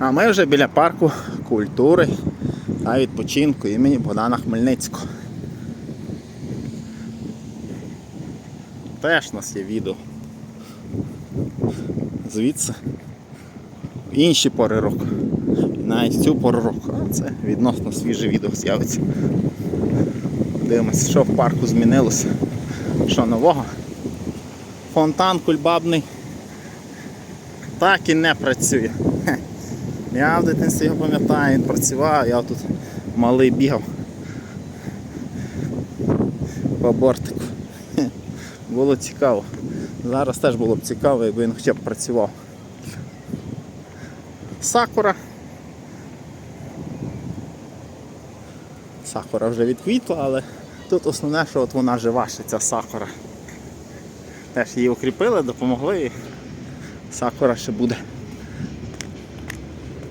А ми вже біля парку культури та відпочинку імені Богдана Хмельницького. Теж у нас є відео. Звідси інші пори року. Навіть цю пору року. Це відносно свіже відео з'явиться. Дивимося, що в парку змінилося. Що нового. Фонтан кульбабний так і не працює. Я в дитинстві його пам'ятаю, він працював, я тут малий бігав по бортику. Було цікаво. Зараз теж було б цікаво, якби він хоча б працював. Сакура. Сакура вже відквітла, але тут основне, що от вона жива, ще ця сакура. Теж її укріпили, допомогли сакура ще буде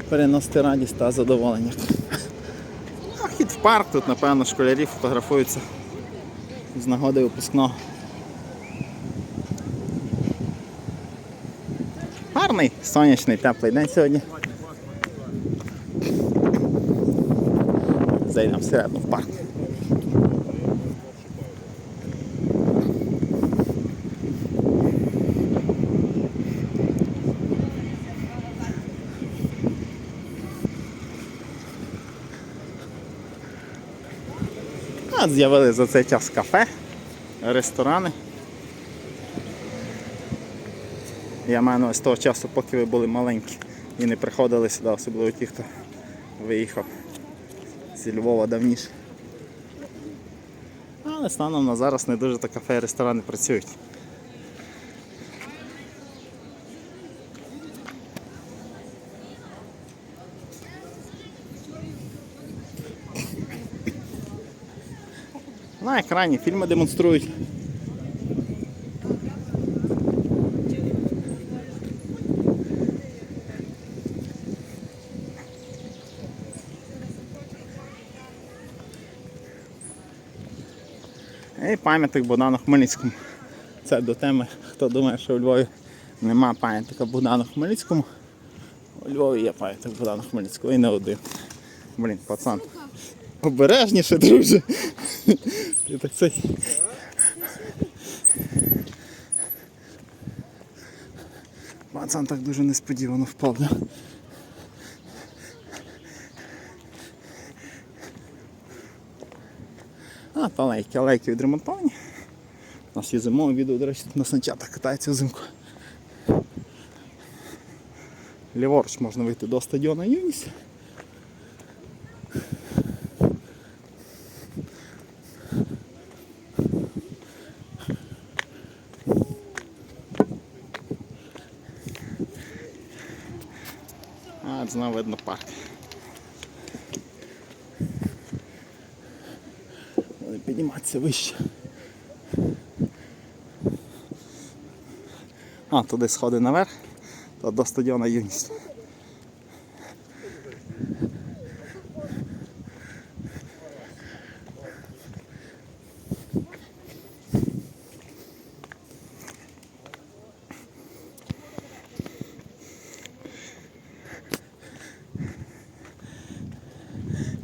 переносити радість та задоволення. Хід в парк, тут напевно школярі фотографуються з нагоди випускного. Гарний сонячний теплий день сьогодні. Зайдемо всередину в парк. От з'явилися за цей час кафе, ресторани. Я маю з того часу, поки ви були маленькі і не приходили сюди, особливо ті, хто виїхав зі Львова давніше. Але станом на зараз не дуже то кафе і ресторани працюють. На екрані фільми демонструють. І пам'ятник Богдану Хмельницькому. Це до теми, хто думає, що у Львові нема пам'ятника Богдану Хмельницькому. У Львові є пам'ятник Богдану Хмельницькому і не один. Блін, пацан. Обережніше, друже. Ти так цей. Пацан так дуже несподівано впав. Да? А, та лейки, відремонтовані. У нас є зимове відео, до речі, на санчатах катається взимку. Ліворуч можна вийти до стадіону Юніс. А, нами знову видно парк. Буде підніматися вище. А, туди сходи наверх, то до стадіона Юність.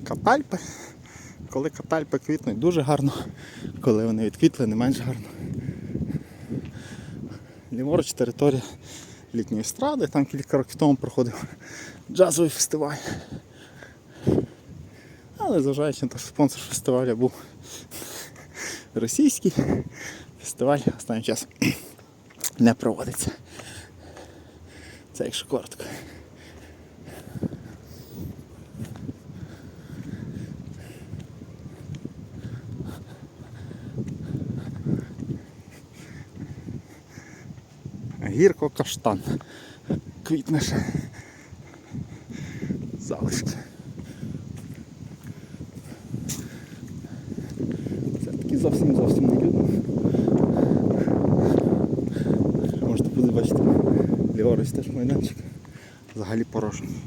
Катальпи. Коли катальпи квітнуть, дуже гарно. Коли вони відквітли, не менш гарно. Ліворуч територія літньої естради, там кілька років тому проходив джазовий фестиваль. Але зважаючи на те, що спонсор фестивалю був російський, фестиваль останнім часом не проводиться. Це якщо коротко. Гірко каштан. Квітне ще. Залишки. Це таки зовсім зовсім не людно. Можете побачити, ліворуч теж майданчик. Взагалі порожній.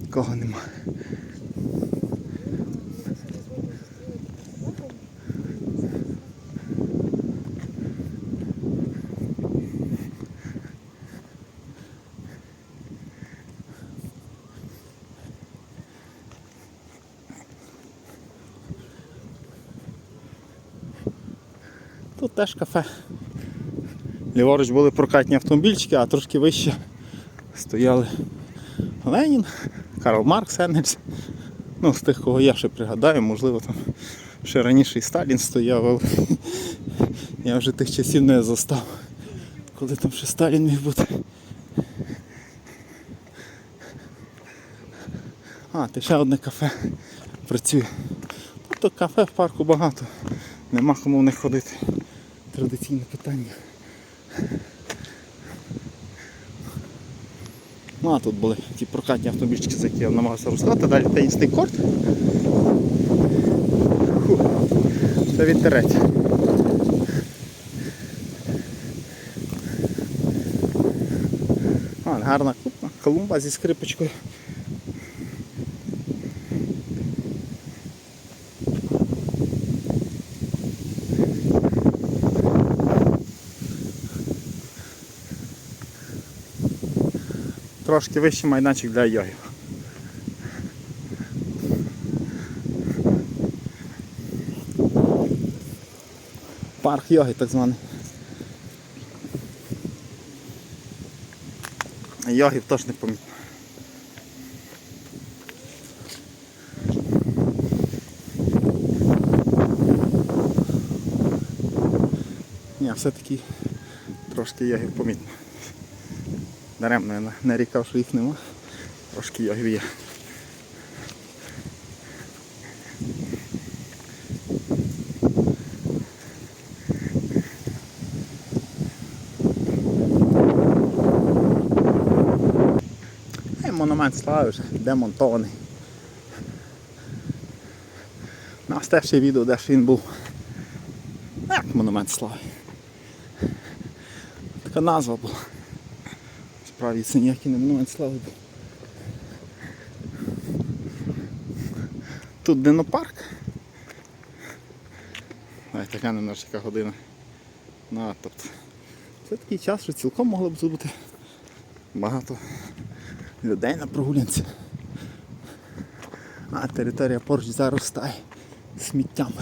Нікого нема. Тут теж кафе. Ліворуч були прокатні автомобільчики, а трошки вище стояли Ленін, Карл Маркс, Енгельс. Ну, з тих, кого я ще пригадаю, можливо, там ще раніше і Сталін стояв, але я вже тих часів не застав. Коли там ще Сталін міг бути. А, ти ще одне кафе працює. Тобто кафе в парку багато. Нема кому в них ходити. Традиційне питання. Ну а тут були ті прокатні автомобільчики, за які я намагався розказати. Далі тенісний корт. Фух, Це вітерець. А, гарна купа, колумба зі скрипочкою. Трошки вищий майданчик для йогів. Парк йоги так званий. Йогів теж не помітно. Ні, все-таки трошки йогів помітно. Даремно я не рікав, що їх нема. Трошки йогів є. Е, монумент слави вже демонтований. У нас теж відео, де ж він був. Як монумент слави. Така назва була. Справді це не слави був. Тут динопарк. Ай, така не наша година. Ну, тобто, це такий час, що цілком могло б бути багато людей на прогулянці. А територія поруч заростає сміттям.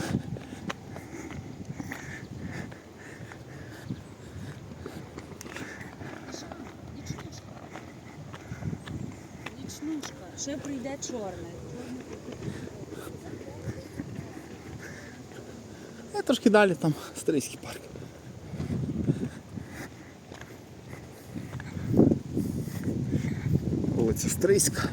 Ще прийде чорне. А трошки далі там Стрийський парк. Вулиця Стрийська.